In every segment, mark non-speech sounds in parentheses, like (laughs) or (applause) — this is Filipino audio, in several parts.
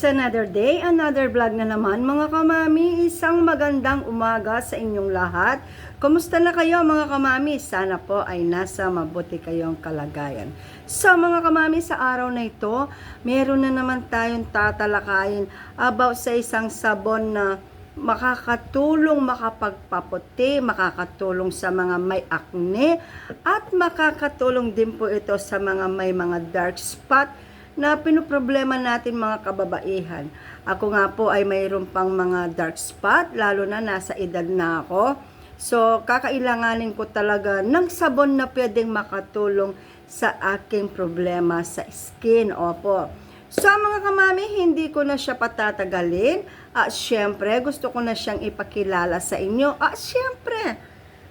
It's another day, another vlog na naman mga kamami. Isang magandang umaga sa inyong lahat. Kumusta na kayo mga kamami? Sana po ay nasa mabuti kayong kalagayan. So mga kamami, sa araw na ito, meron na naman tayong tatalakayin about sa isang sabon na makakatulong makapagpaputi, makakatulong sa mga may acne, at makakatulong din po ito sa mga may mga dark spot na pinoproblema natin mga kababaihan. Ako nga po ay mayroon pang mga dark spot, lalo na nasa edad na ako. So, kakailanganin ko talaga ng sabon na pwedeng makatulong sa aking problema sa skin. Opo. So, mga kamami, hindi ko na siya patatagalin. At syempre, gusto ko na siyang ipakilala sa inyo. At syempre,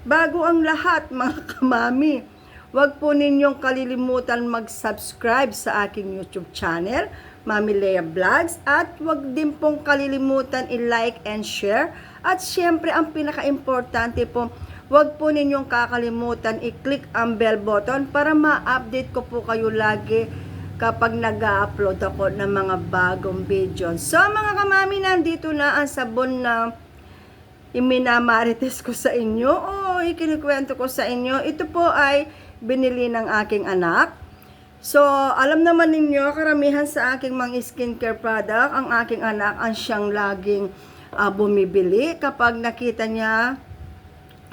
bago ang lahat, mga kamami, Huwag po ninyong kalilimutan mag-subscribe sa aking YouTube channel, Mami Lea Vlogs, at huwag din pong kalilimutan i-like and share. At syempre, ang pinaka-importante po, huwag po ninyong kakalimutan i-click ang bell button para ma-update ko po kayo lagi kapag nag-upload ako ng mga bagong video. So, mga kamami, nandito na ang sabon na iminamarites ko sa inyo o ikinikwento ko sa inyo. Ito po ay binili ng aking anak. So, alam naman ninyo, karamihan sa aking mga skincare product, ang aking anak ang siyang laging ah, bumibili kapag nakita niya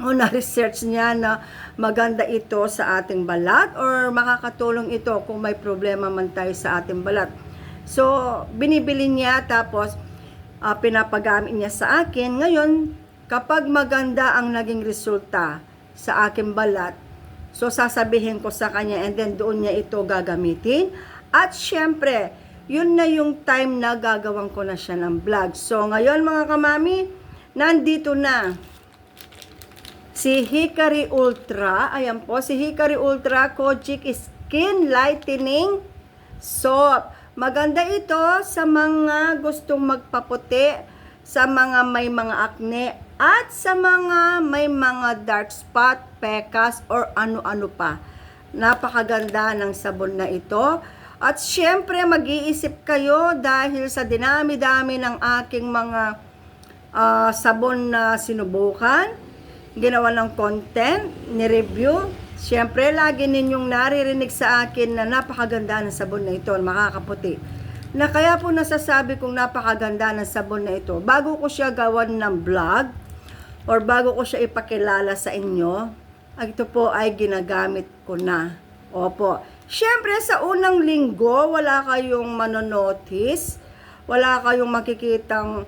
o na-research niya na maganda ito sa ating balat or makakatulong ito kung may problema man tayo sa ating balat. So, binibili niya tapos ah, pinapagamit niya sa akin. Ngayon, kapag maganda ang naging resulta sa aking balat, so sasabihin ko sa kanya and then doon niya ito gagamitin. At syempre, yun na yung time na gagawin ko na siya ng vlog. So, ngayon mga kamami, nandito na si Hikari Ultra. Ayan po, si Hikari Ultra Kojic Skin Lightening Soap. Maganda ito sa mga gustong magpaputi, sa mga may mga acne, at sa mga may mga dark spot, pekas, or ano-ano pa. Napakaganda ng sabon na ito. At syempre, mag-iisip kayo dahil sa dinami-dami ng aking mga ah, sabon na sinubukan, ginawa ng content, ni-review. Siyempre, lagi ninyong naririnig sa akin na napakaganda ng sabon na ito, makakaputi. Na kaya po nasasabi kong napakaganda ng sabon na ito. Bago ko siya gawan ng vlog, or bago ko siya ipakilala sa inyo, ito po ay ginagamit ko na. Opo. Siyempre, sa unang linggo, wala kayong manonotice, wala kayong makikitang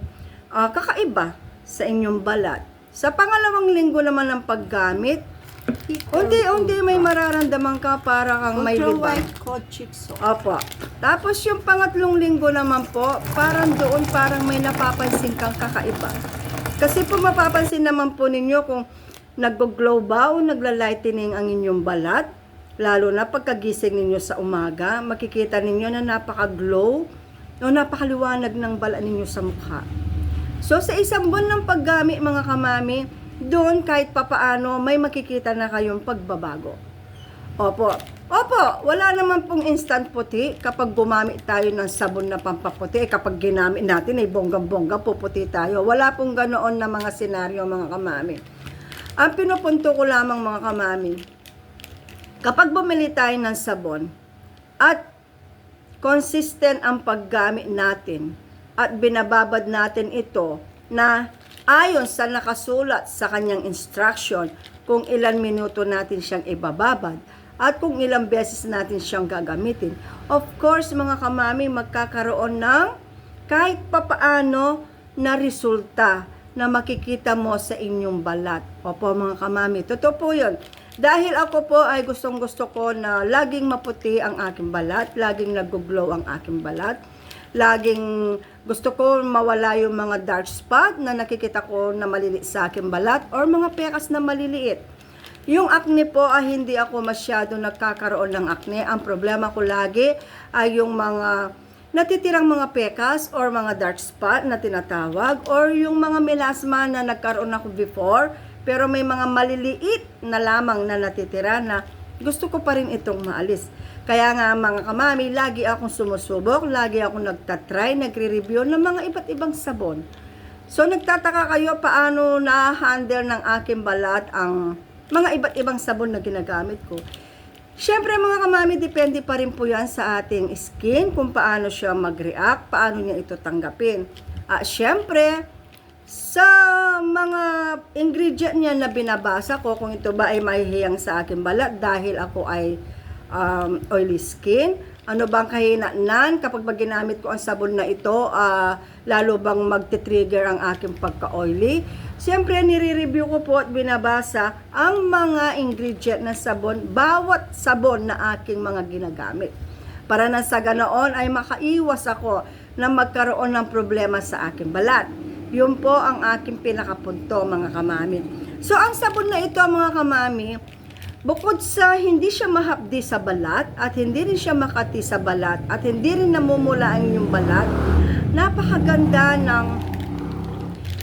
ah, kakaiba sa inyong balat. Sa pangalawang linggo naman ng paggamit, unti-unti may mararamdaman ka para kang may libang. White Kojic Soap. Opo. Tapos yung pangatlong linggo naman po, parang doon parang may napapansin kang kakaiba. Kasi po mapapansin naman po ninyo kung nag-glow ba o nagla-lightening ang inyong balat, lalo na pagkagising ninyo sa umaga, makikita ninyo na napaka-glow o napakaliwanag ng balat ninyo sa mukha. So sa isang buwan ng paggamit mga kamami, doon kahit papaano may makikita na kayong pagbabago. Opo. Opo, wala naman pong instant puti kapag gumamit tayo ng sabon na pampaputi. Eh, Kapag ginamit natin ay bonggang-bongga puputi tayo. Wala pong ganoon na mga senaryo mga kamami. Ang pinupunto ko lamang mga kamami, kapag bumili tayo ng sabon at consistent ang paggamit natin at binababad natin ito na ayon sa nakasulat sa kanyang instruction kung ilan minuto natin siyang ibababad at kung ilang beses natin siyang gagamitin. Of course, mga kamami, magkakaroon ng kahit papaano na resulta na makikita mo sa inyong balat. Opo mga kamami, totoo po yun. Dahil ako po ay gustong gusto ko na laging maputi ang aking balat, laging nag-glow ang aking balat, laging gusto ko mawala yung mga dark spot na nakikita ko na maliliit sa aking balat or mga pekas na maliliit. Yung acne po ay hindi ako masyado nagkakaroon ng acne. Ang problema ko lagi ay yung mga natitirang mga pekas or mga dark spot na tinatawag or yung mga melasma na nagkaroon ako before pero may mga maliliit na lamang na natitira na gusto ko pa rin itong maalis. Kaya nga mga kamami, lagi akong sumusubok, lagi akong nagtatry, nagre-review ng mga iba't ibang sabon. So nagtataka kayo paano na-handle ng aking balat ang mga iba't ibang sabon na ginagamit ko. Siyempre mga kamami, depende pa rin po yan sa ating skin, kung paano siya mag-react, paano niya ito tanggapin. At siyempre, sa mga ingredient niya na binabasa ko, kung ito ba ay mahihiyang sa aking balat dahil ako ay um, oily skin, ano bang kahinaan kapag ba ginamit ko ang sabon na ito, ah, lalo bang magte-trigger ang aking pagka-oily. Siyempre, nire-review ko po at binabasa ang mga ingredient ng sabon, bawat sabon na aking mga ginagamit. Para na sa ganoon ay makaiwas ako na magkaroon ng problema sa aking balat. Yun po ang aking pinakapunto mga kamami. So ang sabon na ito mga kamami, bukod sa hindi siya mahapdi sa balat at hindi rin siya makati sa balat at hindi rin namumula ang inyong balat, napakaganda ng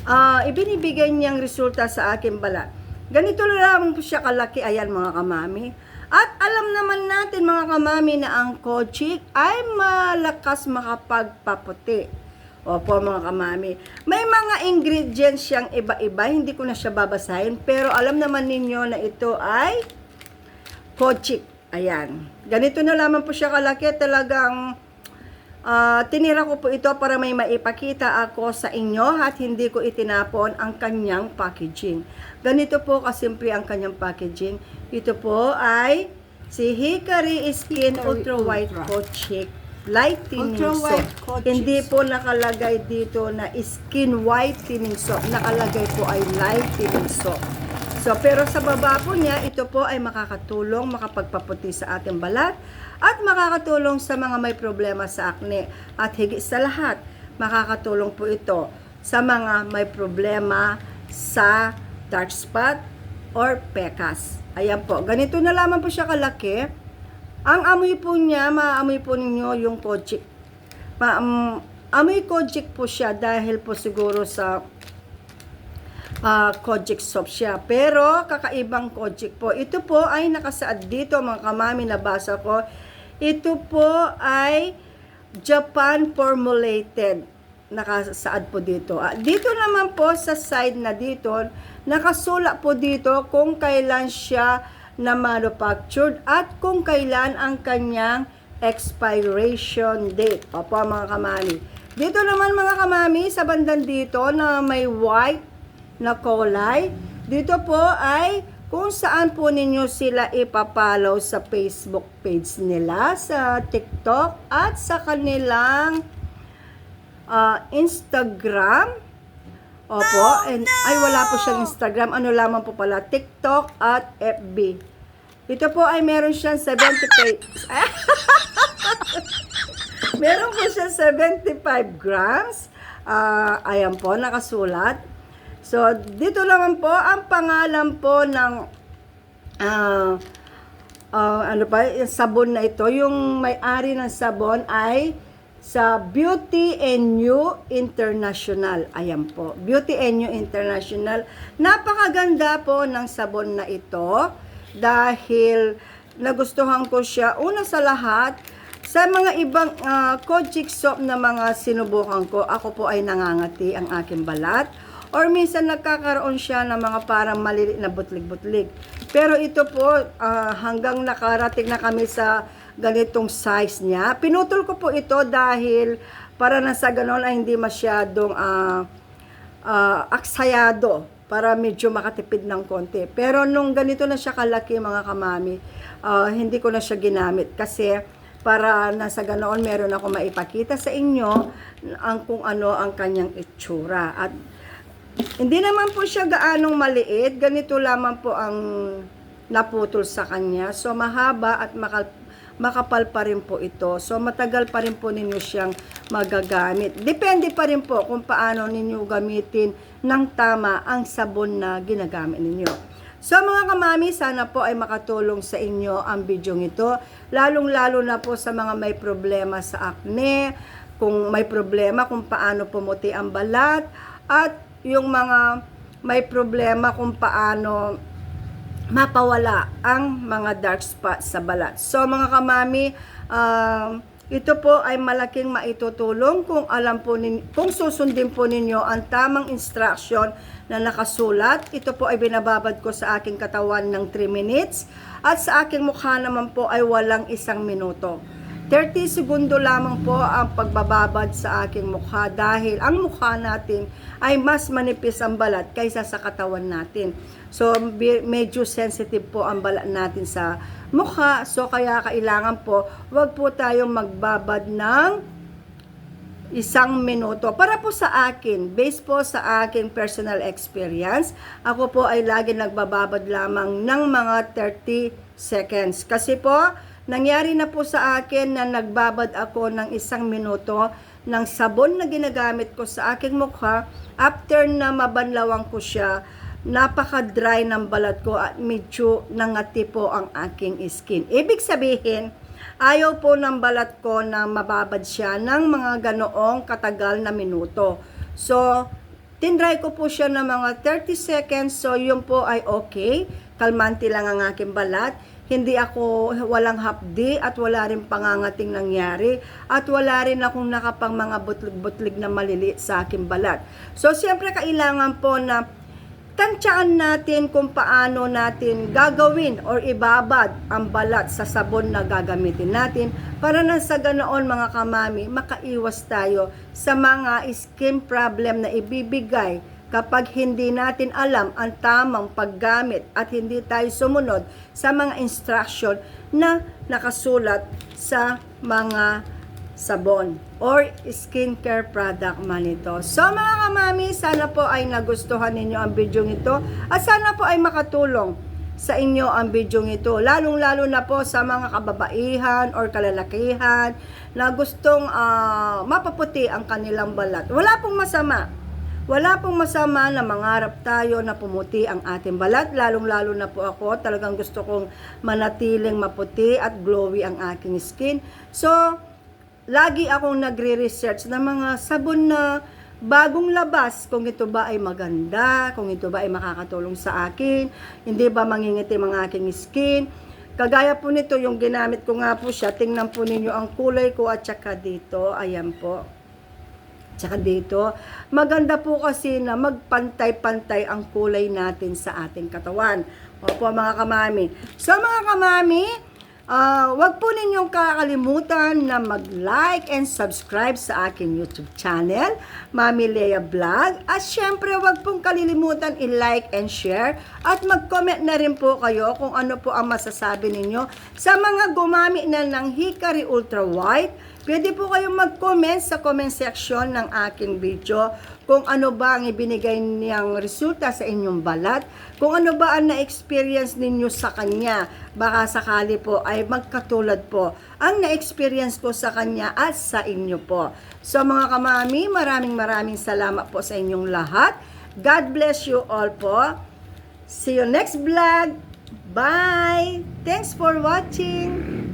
ah, ibinibigay niyang resulta sa aking balat. Ganito lang po siya kalaki, ayan mga kamami. At alam naman natin mga kamami na ang kochik ay malakas makapagpaputi. Opo mga kamami. May mga ingredients siyang iba-iba, hindi ko na siya babasahin, pero alam naman ninyo na ito ay kochik. Ayan. Ganito na lamang po siya kalaki, talagang Ah, tinira ko po ito para may maipakita ako sa inyo at hindi ko itinapon ang kanyang packaging. Ganito po kasimple ang kanyang packaging. Ito po ay si Hikari Skin Ultra White Coat Chic Lightening Ultra Soap. White Coat Hindi po nakalagay dito na skin whitening soap. Nakalagay po ay lightening soap. So, pero sa baba po niya, ito po ay makakatulong, makapagpaputi sa ating balat at makakatulong sa mga may problema sa acne. At higit sa lahat, makakatulong po ito sa mga may problema sa dark spot or pekas. Ayan po, ganito na lamang po siya kalaki. Ang amoy po niya, maamoy po ninyo yung kojic. Ma um, amoy kojic po siya dahil po siguro sa uh, kojic soap siya. Pero kakaibang kojic po. Ito po ay nakasaad dito mga kamami nabasa ko. Ito po ay Japan formulated. Nakasaad po dito. Ah, dito naman po sa side na dito, nakasula po dito kung kailan siya na manufactured at kung kailan ang kanyang expiration date. Opo mga kamami. Dito naman mga kamami, sa bandang dito na may white na kulay. Dito po ay kung saan po ninyo sila ipapalaw sa Facebook page nila, sa TikTok, at sa kanilang ah, Instagram. Opo, and, ay wala po siyang Instagram, ano lamang po pala, TikTok at FB. Ito po ay meron siyang 70 page. (laughs) meron po siyang 75 grams. Ah, ayan po, nakasulat. So, dito naman po, ang pangalan po ng ah, ah, ano pa, yung sabon na ito, yung may-ari ng sabon ay sa Beauty and New International. Ayan po, Beauty and New International. Napakaganda po ng sabon na ito dahil nagustuhan ko siya. Una sa lahat, sa mga ibang uh, kojic soap na mga sinubukan ko, ako po ay nangangati ang aking balat. Or minsan nagkakaroon siya ng mga parang maliliit na butlig-butlig. Pero ito po, ah, hanggang nakarating na kami sa ganitong size niya. Pinutol ko po ito dahil para na sa ganon ay hindi masyadong ah, ah, aksayado para medyo makatipid ng konti. Pero nung ganito na siya kalaki mga kamami, ah, hindi ko na siya ginamit kasi para nasa ganoon meron ako maipakita sa inyo ang kung ano ang kanyang itsura. At hindi naman po siya gaanong maliit, ganito lamang po ang naputol sa kanya. So mahaba at makal makapal pa rin po ito. So matagal pa rin po ninyo siyang magagamit. Depende pa rin po kung paano ninyo gamitin ng tama ang sabon na ginagamit ninyo. So mga kamami, sana po ay makatulong sa inyo ang video ito. Lalong-lalo na po sa mga may problema sa acne, kung may problema kung paano pumuti ang balat, at yung mga may problema kung paano mapawala ang mga dark spots sa balat. So mga kamami, um, ito po ay malaking maitutulong kung alam po nin, kung susundin po ninyo ang tamang instruction na nakasulat. Ito po ay binababad ko sa aking katawan ng 3 minutes at sa aking mukha naman po ay walang isang minuto. 30 segundo lamang po ang pagbababad sa aking mukha dahil ang mukha natin ay mas manipis ang balat kaysa sa katawan natin. So, medyo sensitive po ang balat natin sa mukha. So, kaya kailangan po, wag po tayong magbabad ng isang minuto. Para po sa akin, based po sa aking personal experience, ako po ay lagi nagbababad lamang ng mga 30 seconds. Kasi po, nangyari na po sa akin na nagbabad ako ng isang minuto ng sabon na ginagamit ko sa aking mukha. After na mabanlawan ko siya, napaka-dry ng balat ko at medyo nangati po ang aking skin. Ibig sabihin, ayaw po ng balat ko na mababad siya ng mga ganoong katagal na minuto. So, tinry ko po siya ng mga 30 seconds. So, yun po ay okay. Kalmante lang ang aking balat. Hindi ako walang hapdi at wala rin pangangating nangyari at wala rin akong nakapang mga butlig-butlig na maliliit sa aking balat. So, siyempre kailangan po na tansyaan natin kung paano natin gagawin or ibabad ang balat sa sabon na gagamitin natin para nang sa ganoon mga kamami, makaiwas tayo sa mga skin problem na ibibigay kapag hindi natin alam ang tamang paggamit at hindi tayo sumunod sa mga instruction na nakasulat sa mga sabon or skincare product man ito. So mga kamami, sana po ay nagustuhan ninyo ang video ito at sana po ay makatulong sa inyo ang video ito. Lalong-lalo na po sa mga kababaihan or kalalakihan na gustong ah, mapaputi ang kanilang balat. Wala pong masama. Wala pong masama na mangarap tayo na pumuti ang ating balat. Lalong-lalo na po ako. Talagang gusto kong manatiling maputi at glowy ang aking skin. So, lagi akong nagre-research ng mga sabon na bagong labas kung ito ba ay maganda, kung ito ba ay makakatulong sa akin, hindi ba mangingitim ang aking skin. Kagaya po nito, yung ginamit ko nga po siya, tingnan po ninyo ang kulay ko at saka dito, ayan po. Tsaka dito, maganda po kasi na magpantay-pantay ang kulay natin sa ating katawan. Opo mga kamami. So mga kamami, ah, wag po ninyong kakalimutan na mag-like and subscribe sa aking YouTube channel, Mami Lea Vlog. At syempre, wag pong kalilimutan i-like and share. At mag-comment na rin po kayo kung ano po ang masasabi ninyo sa mga gumamit na ng Hikari Ultra White Pwede po kayong mag-comment sa comment section ng aking video kung ano ba ang ibinigay niyang resulta sa inyong balat, kung ano ba ang na-experience ninyo sa kanya. Baka sakali po ay magkatulad po ang na-experience ko sa kanya at sa inyo po. So mga kamami, maraming maraming salamat po sa inyong lahat. God bless you all po. See you next vlog. Bye! Thanks for watching!